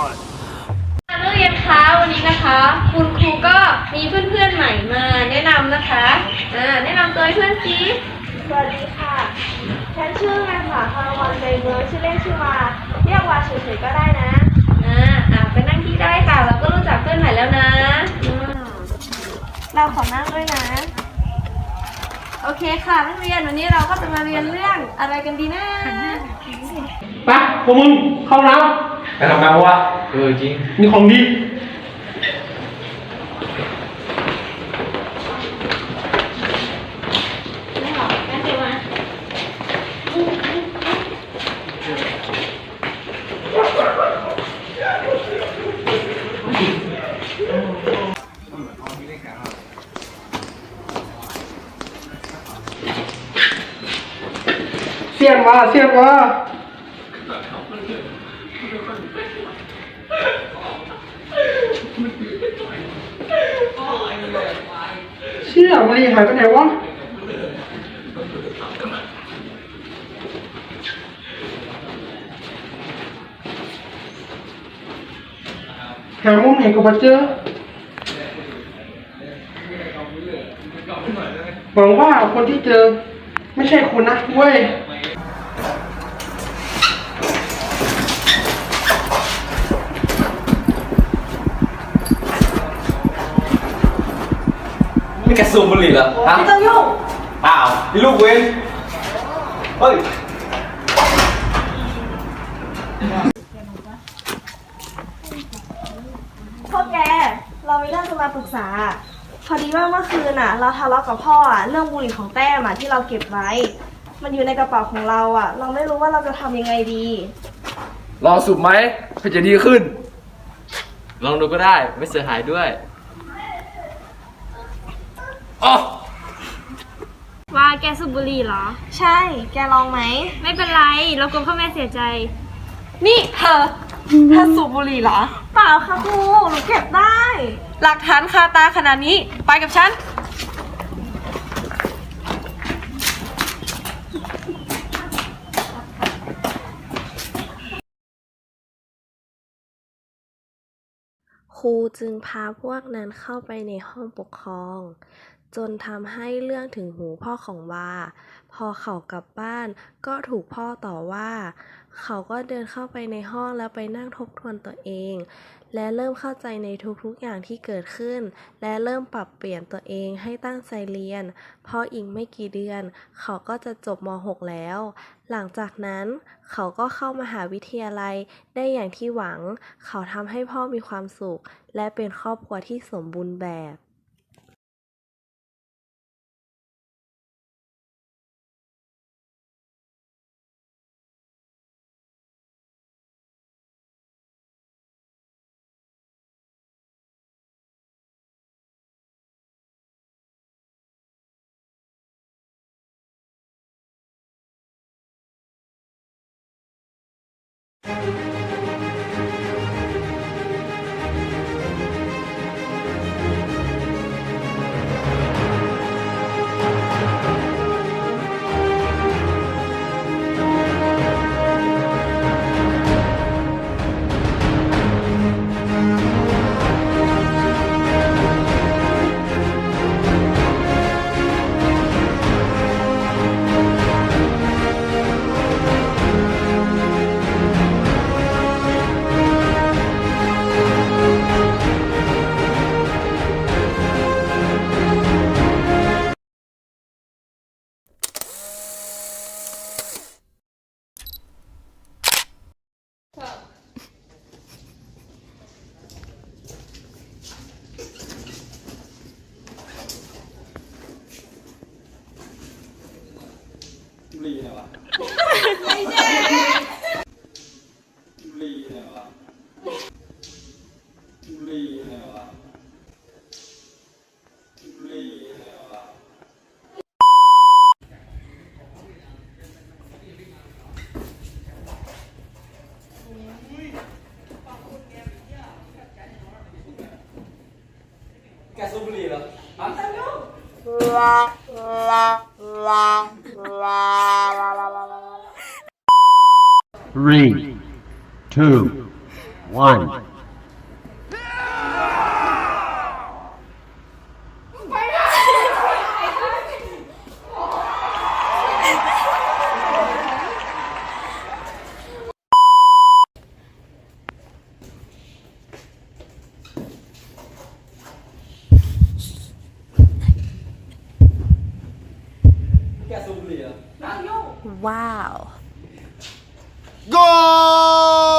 one. นักเรียนคะวันนี้นะคะ คุณครูก็มีเพื่อนๆใหม่มาแนะนำนะคะอ่าแนะนำตัวให้เพื่อนสิสวัสดีค่ะ ฉันชื่อนางสาวคารวันใจเมืองชื่อเล่นชื่อวาเรียกวาเฉยๆก็ได้นะ อ่าอ่าไปนั่งที่ได้ค่ะ เราก็รู้จักเพื่อนใหม่แล้วนะอืมเราขอนั่งด้วยนะ โอเคค่ะนักเรียนวันนี้เราก็จะมาเรียนเรื่องอะไรกันดีนะ ไปพวกมึงเข้าน้ ไปทำงานเพราะว่าเออจริงมีของดีเดี๋ยวมาเสียนมาเสียมา เชี่ยมารีหายไปไหนวะหามุมไหนก็มาเจอหวังว่าคนที่เจอ ไม่ใช่คุณนะเว้ย ไม่แกสูบบุหรี่เหรอฮะไม่ต้องยุ่งอ้าวนี่ลูกเว้นเฮ้ย พวกแก เรามีเรื่องจะมาปรึกษา พอดีว่าเมื่อคืนอะ เราทะเลาะกับพ่ออะเรื่องบุหรี่ของแต้มอะที่เราเก็บไว้ มันอยู่ในกระเป๋าของเราอะ เราไม่รู้ว่าเราจะทำยังไงดี ลองสูบไหมเพื่อจะดีขึ้น ลองดูก็ได้ไม่เสียหายด้วย อ๋อว่าแกสูบบุหรี่เหรอ ใช่ แกลองไหม ไม่เป็นไร เรากลัวพ่อแม่เสียใจ นี่เธอเธอสูบบุหรี่เหรอ เปล่าค่ะครูหนูเก็บได้ หลักฐานคาตาขนาดนี้ ไปกับฉัน ครูจึงพาพวกนั้นเข้าไปในห้องปกครอง จนทำให้เรื่องถึงหูพ่อของวา พอเขากลับบ้านก็ถูกพ่อต่อว่า เขาก็เดินเข้าไปในห้องแล้วไปนั่งทบทวนตัวเอง และเริ่มเข้าใจในทุกๆอย่างที่เกิดขึ้น และเริ่มปรับเปลี่ยนตัวเองให้ตั้งใจเรียน เพราะอีกไม่กี่เดือน เขาก็จะจบม .6 แล้ว หลังจากนั้น เขาก็เข้ามหาวิทยาลัยได้อย่างที่หวัง เขาทำให้พ่อมีความสุข และเป็นครอบครัวที่สมบูรณ์แบบ บุ สูบบุหรี่เหรอมาตั้งเร็ว3 2 1 Wow. Goal!